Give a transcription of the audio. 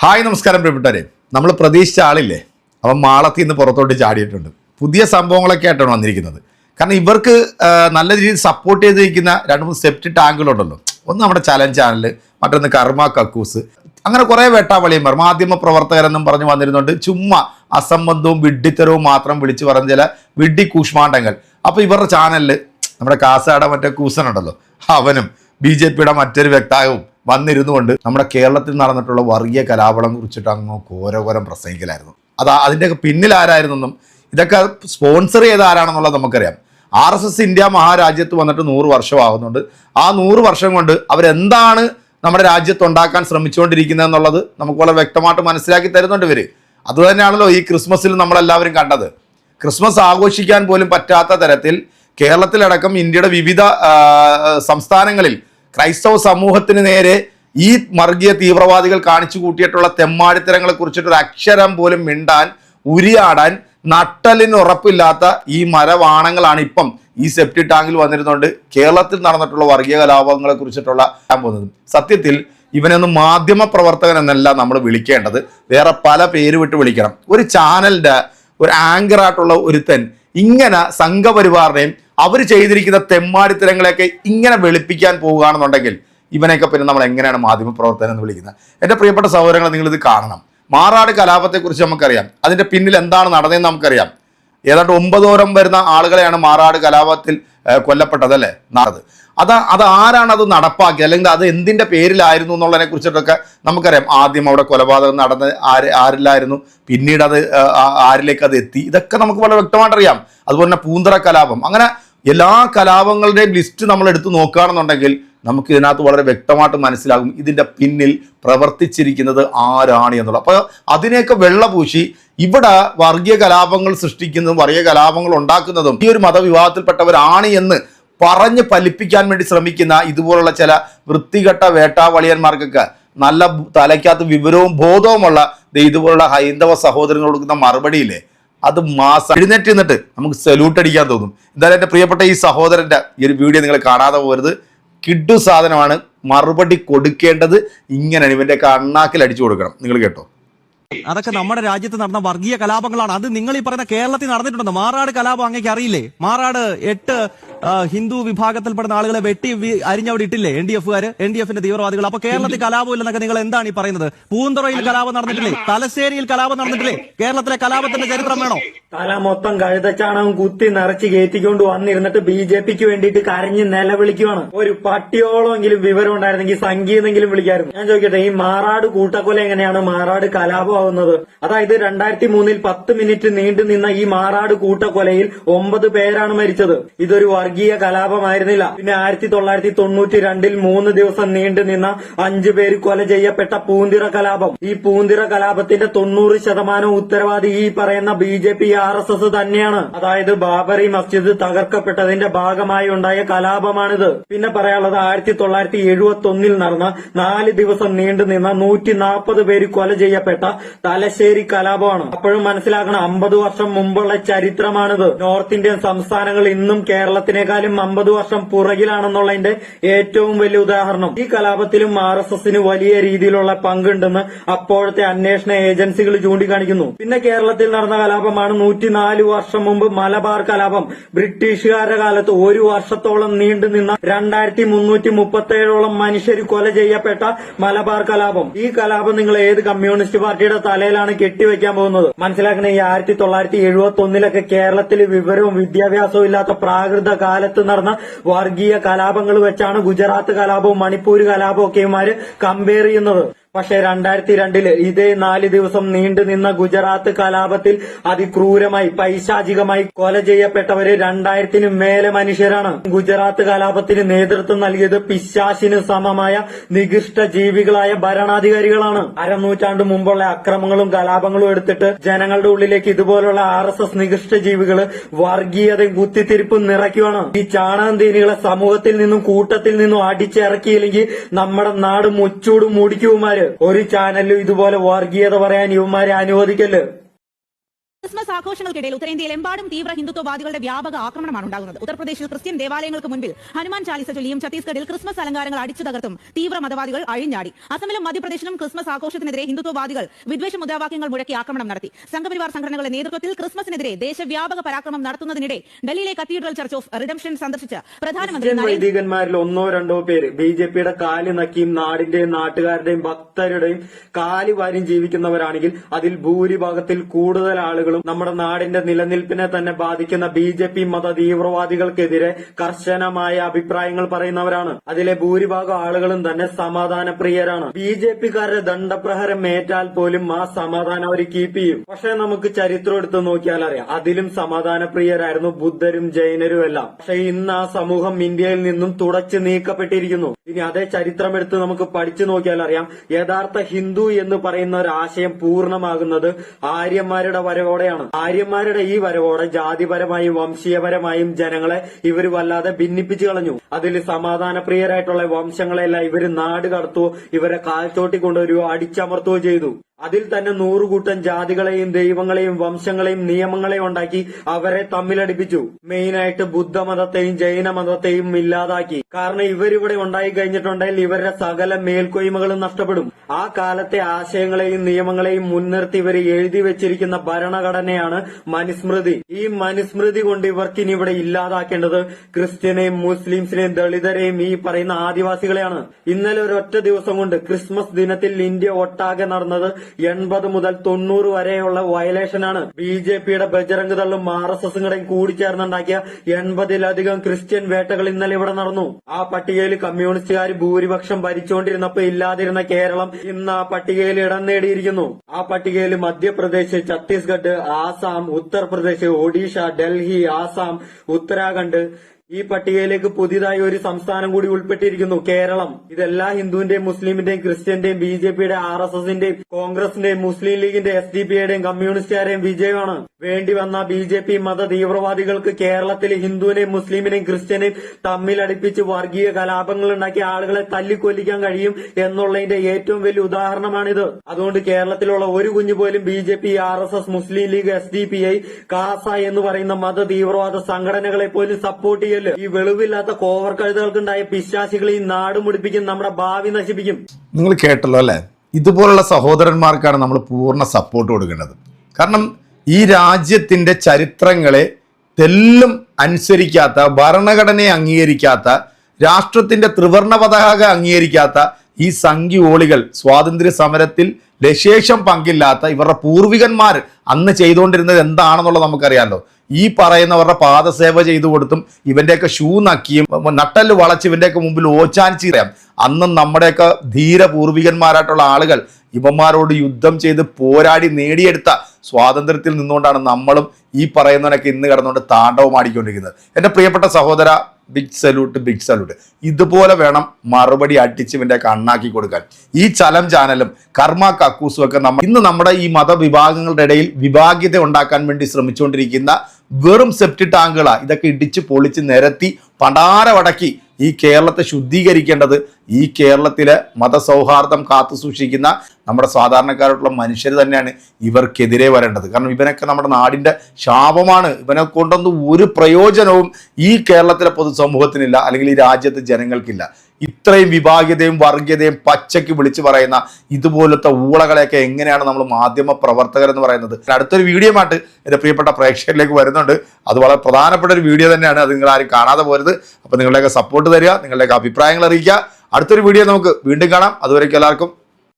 Hi നമസ്കാരം പ്രിയപ്പെട്ടവരെ. നമ്മൾ പ്രതീക്ഷിച്ച ആളില്ലേ? അവൻ മാളത്തിൽ നിന്ന് പുറത്തോട്ട് ചാടിയിട്ടുണ്ട്. പുതിയ സംഭവങ്ങളൊക്കെ ആയിട്ടാണ് വന്നിരിക്കുന്നത്. കാരണം ഇവർക്ക് നല്ല രീതിയിൽ സപ്പോർട്ട് ചെയ്തിരിക്കുന്ന രണ്ട് മൂന്ന് സെപ്റ്റ് ടാങ്കുകളുണ്ടല്ലോ ഒന്ന് നമ്മുടെ ചലഞ്ച് ചാനൽ മറ്റൊന്ന് കർമ്മ കക്കൂസ്. അങ്ങനെ കുറേ വേട്ടാവളിയന്മാർ മാധ്യമ പ്രവർത്തകരെന്നും പറഞ്ഞ് വന്നിരുന്നുണ്ട്. ചുമ്മാ അസംബന്ധവും വിഡ്ഢിത്തരവും മാത്രം വിളിച്ചു പറഞ്ഞ ചില വിഡ്ഢി കൂഷ്മാണ്ടങ്ങൾ. അപ്പോൾ ഇവരുടെ ചാനലിൽ നമ്മുടെ കാസാട മറ്റേ കൂസനുണ്ടല്ലോ. അവനും ബി ജെ പിയുടെ മറ്റൊരു വ്യക്താവും വന്നിരുന്നു കൊണ്ട് നമ്മുടെ കേരളത്തിൽ നടന്നിട്ടുള്ള വർഗീയ കലാപളം കുറിച്ചിട്ട് അങ്ങ് ഘോരഘോരം പ്രസംഗിക്കലായിരുന്നു. അത് അതിന്റെയൊക്കെ പിന്നിൽ ആരായിരുന്നെന്നും ഇതൊക്കെ സ്പോൺസർ ചെയ്ത ആരാണെന്നുള്ളത് നമുക്കറിയാം. ആർ എസ് എസ് ഇന്ത്യ മഹാരാജ്യത്ത് വന്നിട്ട് നൂറ് വർഷമാകുന്നുണ്ട്. ആ നൂറ് വർഷം കൊണ്ട് അവരെന്താണ് നമ്മുടെ രാജ്യത്ത് ഉണ്ടാക്കാൻ ശ്രമിച്ചുകൊണ്ടിരിക്കുന്നത് എന്നുള്ളത് നമുക്ക് വളരെ വ്യക്തമായിട്ട് മനസ്സിലാക്കി തരുന്നുണ്ട് ഇവർ. അതുതന്നെയാണല്ലോ ഈ ക്രിസ്മസിൽ നമ്മളെല്ലാവരും കണ്ടത്. ക്രിസ്മസ് ആഘോഷിക്കാൻ പോലും പറ്റാത്ത തരത്തിൽ കേരളത്തിലടക്കം ഇന്ത്യയുടെ വിവിധ സംസ്ഥാനങ്ങളിൽ ക്രൈസ്തവ സമൂഹത്തിന് നേരെ ഈ വർഗീയ തീവ്രവാദികൾ കാണിച്ചു കൂട്ടിയിട്ടുള്ള തെമ്മാടിത്തരങ്ങളെ കുറിച്ചിട്ടൊരു അക്ഷരം പോലും മിണ്ടാൻ ഉരിയാടാൻ നട്ടലിന് ഉറപ്പില്ലാത്ത ഈ മരവാണങ്ങളാണ് ഇപ്പം ഈ സെപ്റ്റി ടാങ്കിൽ വന്നിരുന്നുകൊണ്ട് കേരളത്തിൽ നടന്നിട്ടുള്ള വർഗീയ കലാപങ്ങളെ കുറിച്ചിട്ടുള്ള പോകുന്നത്. സത്യത്തിൽ ഇവനൊന്ന് മാധ്യമ പ്രവർത്തകൻ എന്നല്ല നമ്മൾ വിളിക്കേണ്ടത്. വേറെ പല പേര് വിട്ട് വിളിക്കണം. ഒരു ചാനലിന്റെ ഒരു ആങ്കറായിട്ടുള്ള ഒരുത്തൻ ഇങ്ങനെ സംഘപരിവാറിനെയും അവർ ചെയ്തിരിക്കുന്ന തെമ്മാടിത്തരങ്ങളെയൊക്കെ ഇങ്ങനെ വെളുപ്പിക്കാൻ പോവുകയാണെന്നുണ്ടെങ്കിൽ ഇവനെയൊക്കെ പിന്നെ നമ്മൾ എങ്ങനെയാണ് മാധ്യമ പ്രവർത്തനം എന്ന് വിളിക്കുന്നത്? എന്റെ പ്രിയപ്പെട്ട സഹോദരങ്ങൾ നിങ്ങളിത് കാണണം. മാറാട് കലാപത്തെക്കുറിച്ച് നമുക്കറിയാം. അതിന്റെ പിന്നിൽ എന്താണ് നടന്നതെന്ന് നമുക്കറിയാം. ഏതാണ്ട് ഒമ്പതോരം വരുന്ന ആളുകളെയാണ് മാറാട് കലാപത്തിൽ കൊല്ലപ്പെട്ടതല്ലേ നടത് അത് അത് ആരാണ് അത് നടപ്പാക്കിയത്? അല്ലെങ്കിൽ അത് എന്തിന്റെ പേരിലായിരുന്നു എന്നുള്ളതിനെ കുറിച്ചിട്ടൊക്കെ നമുക്കറിയാം. ആദ്യം അവിടെ കൊലപാതകം നടന്ന് ആര് ആരിലായിരുന്നു? പിന്നീട് അത് ആരിലേക്ക് അത് എത്തി? ഇതൊക്കെ നമുക്ക് വളരെ വ്യക്തമായിട്ട് അറിയാം അതുപോലെ തന്നെ പൂന്തറ കലാപം. അങ്ങനെ എല്ലാ കലാപങ്ങളുടെയും ലിസ്റ്റ് നമ്മൾ എടുത്തു നോക്കുകയാണെന്നുണ്ടെങ്കിൽ നമുക്ക് ഇതിനകത്ത് വളരെ വ്യക്തമായിട്ട് മനസ്സിലാകും ഇതിന്റെ പിന്നിൽ പ്രവർത്തിച്ചിരിക്കുന്നത് ആരാണ് എന്നുള്ളത് അപ്പോൾ അതിനെയൊക്കെ വെള്ളപൂശി ഇവിടെ വർഗീയ കലാപങ്ങൾ സൃഷ്ടിക്കുന്നതും വർഗീയ കലാപങ്ങൾ ഉണ്ടാക്കുന്നതും ഈ ഒരു മതവിഭാഗത്തിൽപ്പെട്ടവരാണ് എന്ന് പറഞ്ഞ് ഫലിപ്പിക്കാൻ വേണ്ടി ശ്രമിക്കുന്ന ഇതുപോലുള്ള ചില വൃത്തികെട്ട വേട്ടാവളിയന്മാർക്കൊക്കെ നല്ല തലയ്ക്കകത്ത് വിവരവും ബോധവുമുള്ള ഇതുപോലുള്ള ഹൈന്ദവ സഹോദരങ്ങൾ കൊടുക്കുന്ന മറുപടിയില്ലേ? അത് മാസം എഴുന്നേറ്റ് നിന്നിട്ട് നമുക്ക് സല്യൂട്ട് അടിക്കാൻ തോന്നും. എന്തായാലും എന്റെ പ്രിയപ്പെട്ട ഈ സഹോദരന്റെ ഈ ഒരു വീഡിയോ നിങ്ങൾ കാണാതെ പോകരുത്. കിഡു സാധനമാണ് മറുപടി കൊടുക്കേണ്ടത് ഇങ്ങനെയാണ്. ഇവന്റെ കണ്ണാക്കിൽ അടിച്ചു കൊടുക്കണം. നിങ്ങൾ കേട്ടോ? അതൊക്കെ നമ്മുടെ രാജ്യത്ത് നടന്ന വർഗീയ കലാപങ്ങളാണ്. അത് നിങ്ങൾ ഈ പറയുന്ന കേരളത്തിൽ നടന്നിട്ടുണ്ടെന്ന് മാറാട് കലാപം അങ്ങേക്ക് അറിയില്ലേ? മാറാട് എട്ട് ഹിന്ദു വിഭാഗത്തിൽപ്പെടുന്ന ആളുകളെ വെട്ടി അരിഞ്ഞവിടെ ഇട്ടില്ലേ എൻ ഡി എഫുകാര്? എൻ ഡി എഫിന്റെ തീവ്രവാദികൾ. അപ്പൊ കേരളത്തിൽ കലാപം ഇല്ലെന്നൊക്കെ നിങ്ങൾ എന്താണ് ഈ പറയുന്നത്? പൂന്തുറയിൽ കലാപം നടന്നിട്ടില്ലേ? തലശ്ശേരിയിൽ കലാപം നടന്നിട്ടില്ലേ? കേരളത്തിലെ കലാപത്തിന്റെ ചരിത്രം വേണോ? തല മൊത്തം കഴുതച്ചാണകം കുത്തി നിറച്ച് കയറ്റിക്കൊണ്ട് വന്നിരുന്നിട്ട് ബി ജെ പിക്ക് വേണ്ടിയിട്ട് കരഞ്ഞ് നിലവിളിക്കുവാണ്. ഒരു പട്ടിയോളമെങ്കിലും വിവരം ഉണ്ടായിരുന്നെങ്കിൽ സംഗീതെങ്കിലും വിളിക്കായിരുന്നു. ഞാൻ ചോദിക്കട്ടെ ഈ മാറാട് കൂട്ടക്കൊല എങ്ങനെയാണ്? മാറാട് കലാപമാവുന്നത് അതായത് രണ്ടായിരത്തി മൂന്നിൽ പത്ത് മിനിറ്റ് നീണ്ടു നിന്ന ഈ മാറാട് കൂട്ടക്കൊലയിൽ ഒമ്പത് പേരാണ് മരിച്ചത്. ഇതൊരു വർഗീയ കലാപമായിരുന്നില്ല. പിന്നെ ആയിരത്തി തൊള്ളായിരത്തി തൊണ്ണൂറ്റി രണ്ടിൽ മൂന്ന് ദിവസം നീണ്ടു നിന്ന അഞ്ചു പേര് കൊല ചെയ്യപ്പെട്ട പൂന്തിറ കലാപം. ഈ പൂന്തിറ കലാപത്തിന്റെ തൊണ്ണൂറ് ശതമാനം ഉത്തരവാദി ഈ പറയുന്ന B J P R S S തന്നെയാണ്. അതായത് ബാബറി മസ്ജിദ് തകർക്കപ്പെട്ടതിന്റെ ഭാഗമായി ഉണ്ടായ കലാപമാണിത്. പിന്നെ പറയാനുള്ളത് ആയിരത്തി തൊള്ളായിരത്തി എഴുപത്തി ഒന്നിൽ നടന്ന നാല് ദിവസം നീണ്ടു നിന്ന നൂറ്റി നാൽപ്പത് പേര് കൊല ചെയ്യപ്പെട്ട തലശ്ശേരി കലാപമാണ് അപ്പോഴും മനസ്സിലാക്കണം അമ്പത് വർഷം മുമ്പുള്ള ചരിത്രമാണിത്. നോർത്ത് ഇന്ത്യൻ സംസ്ഥാനങ്ങൾ ഇന്നും കേരളത്തിനേക്കാളും അമ്പത് വർഷം പുറകിലാണെന്നുള്ളതിന്റെ ഏറ്റവും വലിയ ഉദാഹരണം. ഈ കലാപത്തിലും ആർ എസ് എസിന് വലിയ രീതിയിലുള്ള പങ്കുണ്ടെന്ന് അപ്പോഴത്തെ അന്വേഷണ ഏജൻസികൾ ചൂണ്ടിക്കാണിക്കുന്നു. പിന്നെ കേരളത്തിൽ നടന്ന കലാപമാണ് നൂറ്റിനാല് വർഷം മുമ്പ് മലബാർ കലാപം. ബ്രിട്ടീഷുകാരുടെ കാലത്ത് ഒരു വർഷത്തോളം നീണ്ടു നിന്ന രണ്ടായിരത്തി മുന്നൂറ്റി മുപ്പത്തേഴോളം മനുഷ്യർ കൊല ചെയ്യപ്പെട്ട മലബാർ കലാപം. ഈ കലാപം നിങ്ങൾ ഏത് കമ്മ്യൂണിസ്റ്റ് പാർട്ടിയുടെ തലയിലാണ് കെട്ടിവെക്കാൻ പോകുന്നത്. മനസ്സിലാക്കണേ ഈ ആയിരത്തി തൊള്ളായിരത്തി എഴുപത്തി ഒന്നിലൊക്കെ കേരളത്തിൽ വിവരവും വിദ്യാഭ്യാസവും ഇല്ലാത്ത പ്രാകൃത കാലത്ത് നടന്ന വർഗീയ കലാപങ്ങൾ വെച്ചാണ് ഗുജറാത്ത് കലാപവും മണിപ്പൂർ കലാപവും ഒക്കെ കമ്പയർ ചെയ്യുന്നത്. പക്ഷേ രണ്ടായിരത്തി രണ്ടിൽ ഇതേ നാല് ദിവസം നീണ്ടു നിന്ന ഗുജറാത്ത് കലാപത്തിൽ അതിക്രൂരമായി പൈശാചികമായി കൊല ചെയ്യപ്പെട്ടവര് രണ്ടായിരത്തിന് മേലെ മനുഷ്യരാണ്. ഗുജറാത്ത് കലാപത്തിന് നേതൃത്വം നൽകിയത് പിശാശിന് സമമായ നികൃഷ്ട ജീവികളായ ഭരണാധികാരികളാണ്. അരനൂറ്റാണ്ട് മുമ്പുള്ള അക്രമങ്ങളും കലാപങ്ങളും എടുത്തിട്ട് ജനങ്ങളുടെ ഉള്ളിലേക്ക് ഇതുപോലുള്ള ആർ എസ് എസ് നികൃഷ്ട ജീവികൾ വർഗീയതയും കുത്തിത്തിരിപ്പും നിറയ്ക്കുവാണ്. ഈ ചാണകന്തീനികളെ സമൂഹത്തിൽ നിന്നും കൂട്ടത്തിൽ നിന്നും അടിച്ചിറക്കിയില്ലെങ്കിൽ നമ്മുടെ നാട് മുച്ചൂടും മുടിക്കുമാര് ഒരു ചാനലിലും ഇതുപോലെ വർഗീയത പറയാൻ ഇവന്മാരെ അനുവദിക്കല്ല് ക്രിസ്മസ് ആഘോഷങ്ങൾക്കിടയിൽ ഉത്തരേന്ത്യയിലെമ്പാടും തീവ്ര ഹിന്ദുത്വവാദികളുടെ വ്യാപക ആക്രമണമാണ് ഉണ്ടാകുന്നത്. ഉത്തർപ്രദേശിൽ ക്രിസ്ത്യൻ ദേവാലയങ്ങൾക്ക് മുൻപിൽ ഹനുമാൻ ചാലിസ ചൊല്ലിയും ഛത്തീസ്ഗഡിൽ ക്രിസ്മസ് അലങ്കാരങ്ങൾ അടിച്ചു തകർത്തും തീവ്ര മതവാദികൾ അഴിഞ്ഞാടി. അസമിലും മധ്യപ്രദേശിലും ക്രിസ്മസ് ആഘോഷത്തിനെതിരെ ഹിന്ദുത്വവാദികൾ വിദ്വേഷ മുദ്രാവാക്യങ്ങൾ മുഴക്കി ആക്രമണം നടത്തി. സംഘപരിവാർ സംഘടനകളുടെ നേതൃത്വത്തിൽ ക്രിസ്മസിനെതിരെ ദേശവ്യാപക പരാക്രമം നടത്തുന്നതിനിടെ ഡൽഹിയിലെ കത്തീഡ്രൽ ചർച്ച് ഓഫ് റിഡംഷൻ സന്ദർശിച്ച് പ്രധാനമന്ത്രി വൈദികന്മാരിൽ ഒന്നോ രണ്ടോ പേര് ബി ജെ പിയുടെ കാൽ നക്കിയും നാടിന്റെയും നാട്ടുകാരുടെയും ഭക്തരുടെയും കാൽ വാരിയും ജീവിക്കുന്നവരാണെങ്കിൽ അതിൽ ഭൂരിഭാഗത്തിൽ കൂടുതൽ ആളുകളും നമ്മുടെ നാടിന്റെ നിലനിൽപ്പിനെ തന്നെ ബാധിക്കുന്ന ബി ജെ പി മത തീവ്രവാദികൾക്കെതിരെ കർശനമായ അഭിപ്രായങ്ങൾ പറയുന്നവരാണ്. അതിലെ ഭൂരിഭാഗം ആളുകളും തന്നെ സമാധാന പ്രിയരാണ് ബി ജെ പിക്കാരുടെ ദണ്ഡപ്രഹരം ഏറ്റാൽ പോലും ആ സമാധാനം അവർ കീപ്പ് ചെയ്യും. പക്ഷെ നമുക്ക് ചരിത്രം എടുത്ത് നോക്കിയാൽ അറിയാം. അതിലും സമാധാന പ്രിയരായിരുന്നു ബുദ്ധരും ജൈനരും എല്ലാം. പക്ഷെ ഇന്ന് ആ സമൂഹം ഇന്ത്യയിൽ നിന്നും തുടച്ചു നീക്കപ്പെട്ടിരിക്കുന്നു. ഇനി അതേ ചരിത്രം എടുത്ത് നമുക്ക് പഠിച്ചു നോക്കിയാൽ അറിയാം. യഥാർത്ഥ ഹിന്ദു എന്ന് പറയുന്ന ഒരു ആശയം പൂർണമാകുന്നത് ആര്യന്മാരുടെ വരവോടെയാണ്. ആര്യന്മാരുടെ ഈ വരവോടെ ജാതിപരമായും വംശീയപരമായും ജനങ്ങളെ ഇവർ വല്ലാതെ ഭിന്നിപ്പിച്ചു കളഞ്ഞു. അതിൽ സമാധാന പ്രിയരായിട്ടുള്ള വംശങ്ങളെല്ലാം ഇവർ നാട് കടത്തു ഇവരെ കാൽച്ചോട്ടി കൊണ്ടുവരുവോ അടിച്ചമർത്തുകയോ ചെയ്തു. അതിൽ തന്നെ നൂറുകൂട്ടം ജാതികളെയും ദൈവങ്ങളെയും വംശങ്ങളെയും നിയമങ്ങളെയും ഉണ്ടാക്കി അവരെ തമ്മിലടിപ്പിച്ചു. മെയിനായിട്ട് ബുദ്ധമതത്തെയും ജൈനമതത്തെയും ഇല്ലാതാക്കി. കാരണം ഇവരിവിടെ ഉണ്ടായി കഴിഞ്ഞിട്ടുണ്ടെങ്കിൽ ഇവരുടെ സകല മേൽക്കൊയ്മകളും നഷ്ടപ്പെടും. ആ കാലത്തെ ആശയങ്ങളെയും നിയമങ്ങളെയും മുൻനിർത്തി ഇവർ എഴുതി വെച്ചിരിക്കുന്ന ഭരണഘടനയാണ് മനുസ്മൃതി. ഈ മനുസ്മൃതി കൊണ്ട് ഇവർക്ക് ഇനി ഇവിടെ ഇല്ലാതാക്കേണ്ടത് ക്രിസ്ത്യനെയും മുസ്ലിംസിനെയും ദളിതരെയും ഈ പറയുന്ന ആദിവാസികളെയാണ്. ഇന്നലെ ഒരൊറ്റ ദിവസം കൊണ്ട് ക്രിസ്മസ് ദിനത്തിൽ ഇന്ത്യ ഒട്ടാകെ നടന്നത് എൺപത് മുതൽ തൊണ്ണൂറ് വരെയുള്ള വയലേഷനാണ് ബി ജെ പിയുടെ ബജറംഗ് ദളും ആർ എസ് എസും കൂടിച്ചേർന്നുണ്ടാക്കിയ എൺപതിലധികം ക്രിസ്ത്യൻ വേട്ടകൾ ഇന്നലെ ഇവിടെ നടന്നു. ആ പട്ടികയിൽ കമ്മ്യൂണിസ്റ്റുകാർ ഭൂരിപക്ഷം ഭരിച്ചുകൊണ്ടിരുന്നപ്പോൾ ഇല്ലാതിരുന്ന കേരളം ഇന്ന് ആ പട്ടികയിൽ ഇടം നേടിയിരിക്കുന്നു. ആ പട്ടികയിൽ മധ്യപ്രദേശ് ഛത്തീസ്ഗഡ് ആസാം ഉത്തർപ്രദേശ് ഒഡീഷ ഡൽഹി ആസാം ഉത്തരാഖണ്ഡ് ഈ പട്ടികയിലേക്ക് പുതിയതായി ഒരു സംസ്ഥാനം കൂടി ഉൾപ്പെട്ടിരിക്കുന്നു കേരളം. ഇതെല്ലാ ഹിന്ദുവിന്റെയും മുസ്ലിമിന്റെയും ക്രിസ്ത്യന്റെയും ബി ജെ പിയുടെ ആർ എസ് എസിന്റെയും കോൺഗ്രസിന്റെയും മുസ്ലിം ലീഗിന്റെ എസ് ഡി പിയുടെയും കമ്മ്യൂണിസ്റ്റുകാരെയും വിജയമാണ്. വേണ്ടി വന്ന ബി ജെ പി മത തീവ്രവാദികൾക്ക് കേരളത്തിൽ ഹിന്ദുവിനെയും മുസ്ലിമിനെയും ക്രിസ്ത്യനെയും തമ്മിലടിപ്പിച്ച് വർഗീയ കലാപങ്ങൾ ഉണ്ടാക്കി ആളുകളെ തല്ലിക്കൊല്ലിക്കാൻ കഴിയും എന്നുള്ളതിന്റെ ഏറ്റവും വലിയ ഉദാഹരണമാണിത്. അതുകൊണ്ട് കേരളത്തിലുള്ള ഒരു കുഞ്ഞു പോലും B J P R S S Muslim League S D P I CASA എന്ന് പറയുന്ന മത തീവ്രവാദ സംഘടനകളെ പോലും സപ്പോർട്ട് ചെയ്യൽ ഈ വെളിവില്ലാത്ത കോവർ കഴുതകൾക്കുണ്ടായ പിശാസികൾ ഈ നാട് മുടിപ്പിക്കും നമ്മുടെ ഭാവി നശിപ്പിക്കും. നിങ്ങൾ കേട്ടല്ലോ അല്ലേ? ഇതുപോലുള്ള സഹോദരന്മാർക്കാണ് നമ്മൾ പൂർണ സപ്പോർട്ട് കൊടുക്കേണ്ടത്. കാരണം ഈ രാജ്യത്തിന്റെ ചരിത്രങ്ങളെ തെല്ലും അനുസരിക്കാത്ത ഭരണഘടനയെ അംഗീകരിക്കാത്ത രാഷ്ട്രത്തിന്റെ ത്രിവർണ പതാക അംഗീകരിക്കാത്ത ഈ സംഖ്യോളികൾ സ്വാതന്ത്ര്യ സമരത്തിൽ ലശേഷം പങ്കില്ലാത്ത ഇവരുടെ പൂർവികന്മാർ അന്ന് ചെയ്തുകൊണ്ടിരുന്നത് എന്താണെന്നുള്ളത് നമുക്കറിയാമല്ലോ ഈ പറയുന്നവരുടെ പാദസേവ ചെയ്തു കൊടുത്തും ഇവന്റെയൊക്കെ ഷൂ നക്കിയും നട്ടൽ വളച്ച് ഇവന്റെയൊക്കെ മുമ്പിൽ ഓച്ചാനിച്ചറിയാം അന്നും നമ്മുടെയൊക്കെ ധീര പൂർവികന്മാരായിട്ടുള്ള ആളുകൾ ഇവന്മാരോട് യുദ്ധം ചെയ്ത് പോരാടി നേടിയെടുത്ത സ്വാതന്ത്ര്യത്തിൽ നിന്നുകൊണ്ടാണ് നമ്മളും ഈ പറയുന്നവനൊക്കെ ഇന്ന് കിടന്നുകൊണ്ട് താണ്ഡവം ആടിക്കൊണ്ടിരിക്കുന്നത്. എന്റെ പ്രിയപ്പെട്ട സഹോദര ബിഗ് സല്യൂട്ട് ബിഗ് സല്യൂട്ട് ഇതുപോലെ വേണം മറുപടി അടിച്ച് ഇവന്റെ കണ്ണാക്കി കൊടുക്കാൻ. ഈ ചലം ചാനലും കർമ്മ കക്കൂസും ഒക്കെ നമ്മൾ ഇന്ന് നമ്മുടെ ഈ മതവിഭാഗങ്ങളുടെ ഇടയിൽ വിഭാഗ്യത ഉണ്ടാക്കാൻ വേണ്ടി ശ്രമിച്ചുകൊണ്ടിരിക്കുന്ന വെറും സെപ്റ്റി ടാങ്കുകളാണ് ഇതൊക്കെ ഇടിച്ച് പൊളിച്ച് നിരത്തി പണ്ടാരവടക്കി ഈ കേരളത്തെ ശുദ്ധീകരിക്കേണ്ടത് ഈ കേരളത്തിലെ മതസൗഹാർദ്ദം കാത്തു സൂക്ഷിക്കുന്ന നമ്മുടെ സാധാരണക്കാരായിട്ടുള്ള മനുഷ്യർ തന്നെയാണ് ഇവർക്കെതിരെ വരേണ്ടത്. കാരണം ഇവനൊക്കെ നമ്മുടെ നാടിന്റെ ശാപമാണ്. ഇവനെ കൊണ്ടൊന്നും ഒരു പ്രയോജനവും ഈ കേരളത്തിലെ പൊതുസമൂഹത്തിനില്ല. അല്ലെങ്കിൽ ഈ രാജ്യത്തെ ജനങ്ങൾക്കില്ല. ഇത്രയും വിഭാഗ്യതയും വർഗീയതയും പച്ചയ്ക്ക് വിളിച്ചു പറയുന്ന ഇതുപോലത്തെ ഊളകളെയൊക്കെ എങ്ങനെയാണ് നമ്മൾ മാധ്യമ പ്രവർത്തകർ എന്ന് പറയുന്നത്? അടുത്തൊരു വീഡിയോ ആയിട്ട് എന്റെ പ്രിയപ്പെട്ട പ്രേക്ഷകരിലേക്ക് വരുന്നുണ്ട്. അത് വളരെ പ്രധാനപ്പെട്ട ഒരു വീഡിയോ തന്നെയാണ്. അത് നിങ്ങൾ ആരും കാണാതെ പോരുത്. അപ്പോൾ നിങ്ങളുടെയൊക്കെ സപ്പോർട്ട് തരിക നിങ്ങളുടെയൊക്കെ അഭിപ്രായങ്ങൾ അറിയിക്കുക. അടുത്തൊരു വീഡിയോ നമുക്ക് വീണ്ടും കാണാം. അതുവരേക്കും എല്ലാവർക്കും